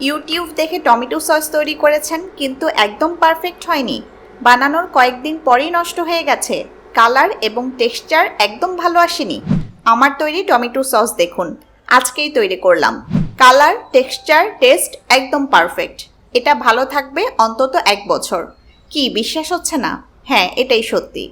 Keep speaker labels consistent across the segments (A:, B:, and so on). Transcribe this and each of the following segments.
A: YouTube দেখে tomato sauce তৈরি করেছেন, কিন্তু একদম পারফেক্ট হয়নি। বানানোর কয়েকদিন পরেই নষ্ট হয়ে গেছে। কালার এবং টেক্সচার একদম ভালো আসেনি। আমার তৈরি টমেটো সস দেখুন। আজকেই তৈরি করলাম। কালার, টেক্সচার, টেস্ট একদম পারফেক্ট। এটা ভালো থাকবে অন্তত এক বছর। কি বিশ্বাস হচ্ছে না? হ্যাঁ এটাই সত্যি।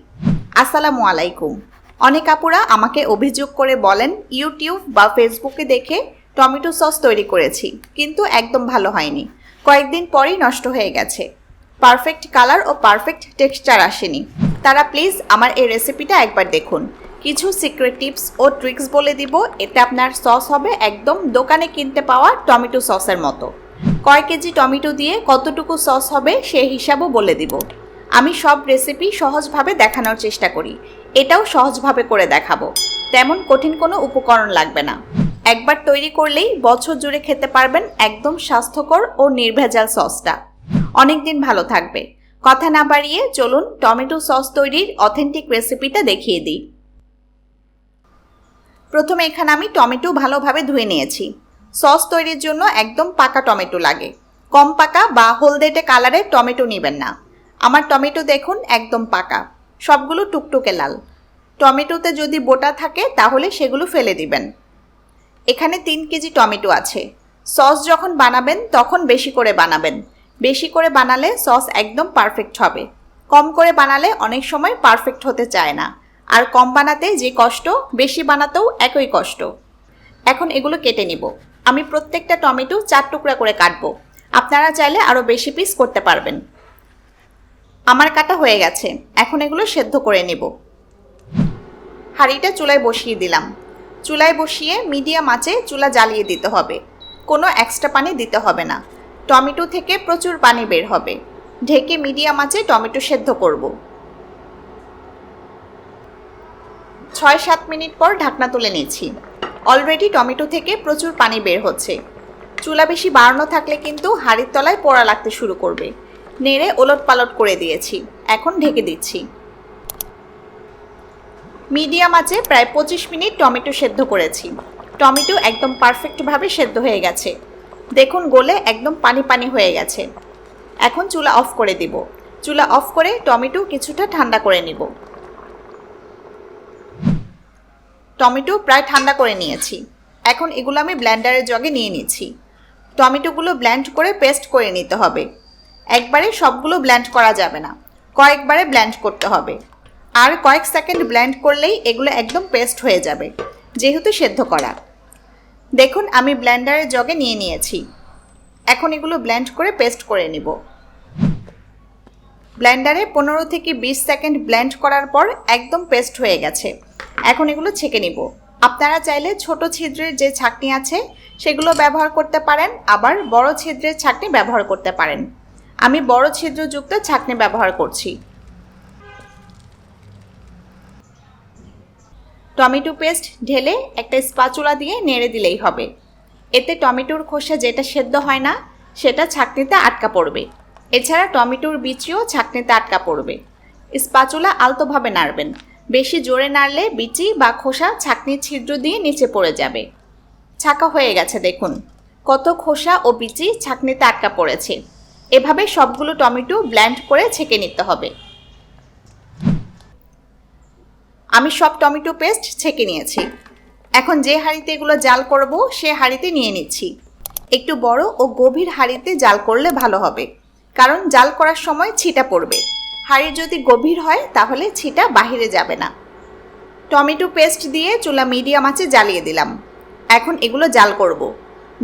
A: আসসালামু আলাইকুম। অনেক আপুরা আমাকে অভিযোগ করে বলেন, ইউটিউব বা ফেসবুকে দেখে টমেটো সস তৈরি করেছি, কিন্তু একদম ভালো হয়নি। কয়েকদিন পরেই নষ্ট হয়ে গেছে। পারফেক্ট কালার ও পারফেক্ট টেক্সচার আসেনি। তারা প্লিজ আমার এই রেসিপিটা একবার দেখুন। কিছু সিক্রেট টিপস ও ট্রিক্স বলে দিব, এতে আপনার সস হবে একদম দোকানে কিনতে পাওয়া টমেটো সসের মতো। কয় কেজি টমেটো দিয়ে কতটুকু সস হবে সে হিসাবও বলে দিব। আমি সব রেসিপি সহজভাবে দেখানোর চেষ্টা করি। এটাও সহজভাবে করে দেখাবো। তেমন কঠিন কোনো উপকরণ লাগবে না। একবার তৈরি করলেই বছর জুড়ে খেতে পারবেন একদম স্বাস্থ্যকর ও নির্ভেজাল সসটা। অনেক দিন ভালো থাকবে। কথা না বাড়িয়ে চলুন টমেটো সস তৈরির অথেন্টিক রেসিপিটা দেখিয়ে দিই। প্রথমে এখানে আমি টমেটো ভালোভাবে ধুয়ে নিয়েছি। সস তৈরির জন্য একদম পাকা টমেটো লাগে। কম পাকা বা হলদেটে কালারের টমেটো নেবেন না। আমার টমেটো দেখুন একদম পাকা। সবগুলো টুকটুকে লাল। টমেটোতে যদি বোটা থাকে তাহলে সেগুলো ফেলে দিবেন। এখানে তিন কেজি টমেটো আছে। সস যখন বানাবেন, তখন বেশি করে বানাবেন। বেশি করে বানালে সস একদম পারফেক্ট হবে। কম করে বানালে অনেক সময় পারফেক্ট হতে চায় না। আর কম বানাতে যে কষ্ট, বেশি বানাতেও একই কষ্ট। এখন এগুলো কেটে নিব। আমি প্রত্যেকটা টমেটো চার টুকরা করে কাটবো। আপনারা চাইলে আরও বেশি পিস করতে পারবেন। আমার কাটা হয়ে গেছে। এখন এগুলো সেদ্ধ করে নেব। হাঁড়িটা চুলায় বসিয়ে দিলাম। চুলায় বসিয়ে মিডিয়াম আঁচে চুলা জ্বালিয়ে দিতে হবে। কোনো এক্সট্রা পানি দিতে হবে না। টমেটো থেকে প্রচুর পানি বের হবে। ঢেকে মিডিয়াম আঁচে টমেটো সেদ্ধ করব। ছয় সাত মিনিট পর ঢাকনা তুলে নিচ্ছি। অলরেডি টমেটো থেকে প্রচুর পানি বের হচ্ছে। চুলা বেশি বাড়ানো থাকলে কিন্তু হাড়ির তলায় পোড়া লাগতে শুরু করবে। নেড়ে ওলট পালট করে দিয়েছি। এখন ঢেকে দিচ্ছি। মিডিয়াম আছে, প্রায় পঁচিশ মিনিট টমেটো সেদ্ধ করেছি। টমেটো একদম পারফেক্টভাবে সেদ্ধ হয়ে গেছে। দেখুন, গোলে একদম পানি পানি হয়ে গেছে। এখন চুলা অফ করে দিব। চুলা অফ করে টমেটো কিছুটা ঠান্ডা করে নিব। টমেটো প্রায় ঠান্ডা করে নিয়েছি। এখন এগুলো আমি ব্ল্যান্ডারের জগে নিয়ে নিচ্ছি। টমেটোগুলো ব্ল্যান্ড করে পেস্ট করে নিতে হবে। একবারে সবগুলো ব্ল্যান্ড করা যাবে না। কয়েকবারে ব্ল্যান্ড করতে হবে। আর কয়েক সেকেন্ড ব্ল্যান্ড করলেই এগুলো একদম পেস্ট হয়ে যাবে, যেহেতু সেদ্ধ করা। দেখুন, আমি ব্ল্যান্ডারের জগে নিয়ে নিয়েছি। এখন এগুলো ব্ল্যান্ড করে পেস্ট করে নিব। ব্ল্যান্ডারে পনেরো থেকে বিশ সেকেন্ড ব্ল্যান্ড করার পর একদম পেস্ট হয়ে গেছে। এখন এগুলো ছেঁকে নিব। আপনারা চাইলে ছোট ছিদ্রের যে ছাকনি আছে, সেগুলো ব্যবহার করতে পারেন, আবার বড় ছিদ্রের ছাকনি ব্যবহার করতে পারেন। আমি বড় ছিদ্রযুক্ত ছাকনি ব্যবহার করছি। টমেটো পেস্ট ঢেলে একটা স্পাচুলা দিয়ে নেড়ে দিলেই হবে। এতে টমেটোর খোসা যেটা সেদ্ধ হয় না, সেটা ছাকনিতে আটকা পড়বে। এছাড়া টমেটোর বিচিও ছাকনিতে আটকা পড়বে। স্পাচুলা আলতোভাবে নাড়বেন। বেশি জোরে নাড়লে বিচি বা খোসা ছাকনির ছিদ্র দিয়ে নিচে পড়ে যাবে। ছাকা হয়ে গেছে, দেখুন। কত খোসা ও বিচি ছাকনিতে আটকা পড়েছে। এভাবে সবগুলো টমেটো ব্ল্যান্ড করে ছেঁকে নিতে হবে। আমি সব টমেটো পেস্ট ছেঁকে নিয়েছি। এখন যে হাঁড়িতে এগুলো জাল করব, সে হাঁড়িতে নিয়ে নিচ্ছি। একটু বড় ও গভীর হাঁড়িতে জাল করলে ভালো হবে, কারণ জাল করার সময় ছিটা পড়বে। হাঁড়ি যদি গভীর হয়, তাহলে ছিটা বাহিরে যাবে না। টমেটো পেস্ট দিয়ে চুলা মিডিয়াম আঁচে জ্বালিয়ে দিলাম। এখন এগুলো জাল করব।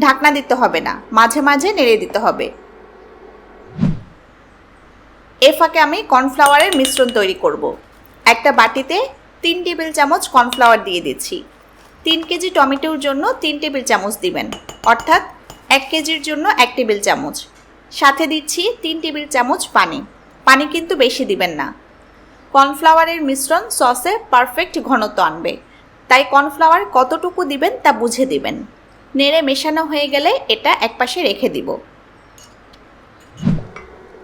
A: ঢাকনা দিতে হবে না, মাঝে মাঝে নেড়ে দিতে হবে। এ ফাঁকে আমি কর্নফ্লাওয়ারের মিশ্রণ তৈরি করব। একটা বাটিতে তিন টেবিল চামচ কর্নফ্লাওয়ার দিয়ে দিচ্ছি। তিন কেজি টমেটোর জন্য তিন টেবিল চামচ দিবেন। অর্থাৎ এক কেজির জন্য এক টেবিল চামচ। সাথে দিচ্ছি তিন টেবিল চামচ পানি। পানি কিন্তু বেশি দিবেন না। কর্নফ্লাওয়ারের মিশ্রণ সসে পারফেক্ট ঘনত্ব আনবে। তাই কর্নফ্লাওয়ার কতটুকু দিবেন তা বুঝে দিবেন। নেড়ে মেশানো হয়ে গেলে এটা একপাশে রেখে দিব।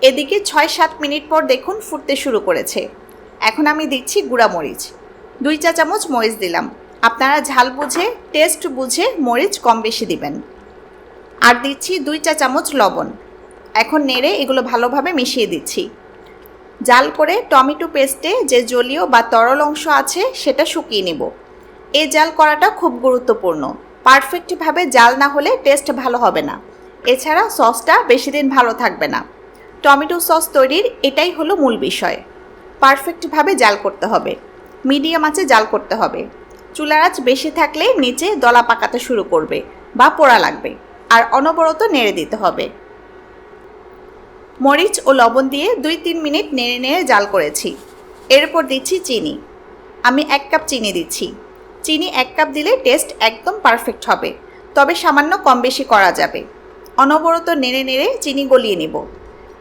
A: এদিকে ছয় সাত মিনিট পর দেখুন ফুটতে শুরু করেছে। এখন আমি দিচ্ছি গুঁড়া মরিচ দুই চা চামচ মরিচ দিলাম। আপনারা ঝাল বুঝে, টেস্ট বুঝে মরিচ কম বেশি দিবেন। আর দিচ্ছি দুই চা চামচ লবণ। এখন নেড়ে এগুলো ভালোভাবে মিশিয়ে দিচ্ছি। জাল করে টমেটো পেস্টে যে জলীয় বা তরল অংশ আছে সেটা শুকিয়ে নেব। এই জাল করাটা খুব গুরুত্বপূর্ণ। পারফেক্টভাবে জাল না হলে টেস্ট ভালো হবে না। এছাড়া সসটা বেশি দিন ভালো থাকবে না। টমেটো সস তৈরির এটাই হলো মূল বিষয়। পারফেক্টভাবে জাল করতে হবে। মিডিয়াম আঁচে জাল করতে হবে। চুলার আঁচ বেশি থাকলে নিচে দলা পাকাতে শুরু করবে বা পোড়া লাগবে আর অনবরত নেড়ে দিতে হবে। মরিচ ও লবণ দিয়ে দুই তিন মিনিট নেড়ে নেড়ে জাল করেছি। এরপর দিচ্ছি চিনি। আমি এক কাপ চিনি দিচ্ছি। চিনি এক কাপ দিলে টেস্ট একদম পারফেক্ট হবে, তবে সামান্য কম বেশি করা যাবে। অনবরত নেড়ে নেড়ে চিনি গলিয়ে নেব।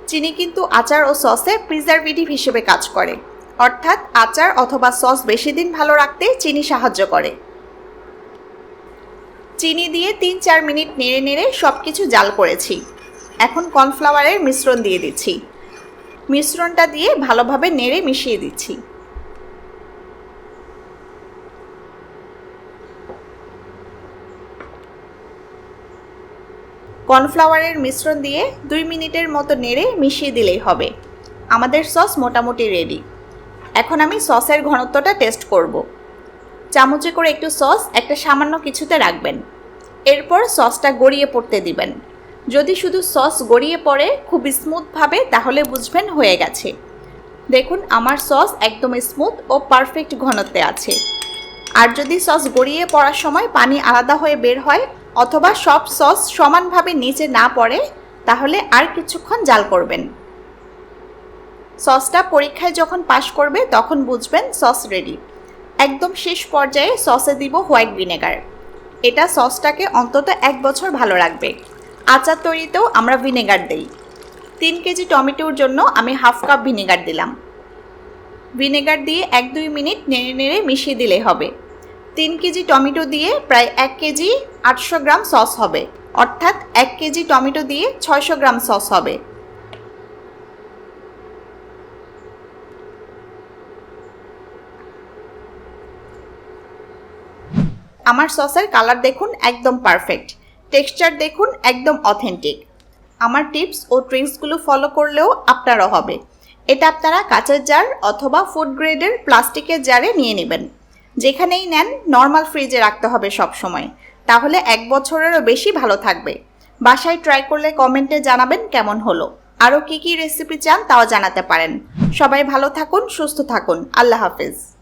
A: চিনি কিন্তু আচার ও সসে প্রিজারভেটিভ হিসেবে কাজ করে। অর্থাৎ আচার অথবা সস বেশি দিন ভালো রাখতে চিনি সাহায্য করে। চিনি দিয়ে তিন চার মিনিট নেড়ে নেড়ে সব কিছু জাল করেছি। এখন কর্নফ্লাওয়ারের মিশ্রণ দিয়ে দিচ্ছি। মিশ্রণটা দিয়ে ভালোভাবে নেড়ে মিশিয়ে দিচ্ছি। কর্নফ্লাওয়ারের মিশ্রণ দিয়ে দুই মিনিটের মতো নেড়ে মিশিয়ে দিলেই হবে। আমাদের সস মোটামুটি রেডি। এখন আমি সসের ঘনত্বটা টেস্ট করব। চামচে করে একটু সস, একটা সামান্য কিছুতে রাখবেন। এরপর সসটা গড়িয়ে পড়তে দিবেন। যদি শুধু সস গড়িয়ে পড়ে খুব স্মুথভাবে তাহলে বুঝবেন হয়ে গেছে। দেখুন, আমার সস একদম স্মুথ ও পারফেক্ট ঘনত্বে আছে। আর যদি সস গড়িয়ে পড়ার সময় পানি আলাদা হয়ে বের হয়, অথবা সব সস সমানভাবে নিচে না পড়ে, তাহলে আর কিছুক্ষণ জাল করবেন। সসটা পরীক্ষায় যখন পাশ করবে, তখন বুঝবেন সস রেডি একদম শেষ পর্যায়ে সসে দিব হোয়াইট ভিনেগার। এটা সসটাকে অন্তত এক বছর ভালো রাখবে। আচার তৈরিতেও আমরা ভিনেগার দেই। তিন কেজি টমেটোর জন্য আমি হাফ কাপ ভিনেগার দিলাম। ভিনেগার দিয়ে এক দুই মিনিট নেড়ে নেড়ে মিশিয়ে দিলে হবে। তিন কেজি টমেটো দিয়ে প্রায় এক কেজি আটশো গ্রাম সস হবে। অর্থাৎ এক কেজি টমেটো দিয়ে ছয়শো গ্রাম সস হবে। আমার সসের কালার দেখুন একদম পারফেক্ট। টেক্সচার দেখুন একদম অথেন্টিক। আমার টিপস ও ট্রিক্সগুলো ফলো করলেও আপনারও হবে। এটা আপনারা কাঁচের জার অথবা ফুড গ্রেডের প্লাস্টিকের জারে নিয়ে নেবেন। যেখানেই নেন নর্মাল ফ্রিজে রাখতে হবে সব সময় তাহলে এক বছরেরও বেশি ভালো থাকবে। বাসায় ট্রাই করলে কমেন্টে জানাবেন কেমন হলো। আরও কী কী রেসিপি চান তাও জানাতে পারেন। সবাই ভালো থাকুন, সুস্থ থাকুন। আল্লাহ হাফিজ।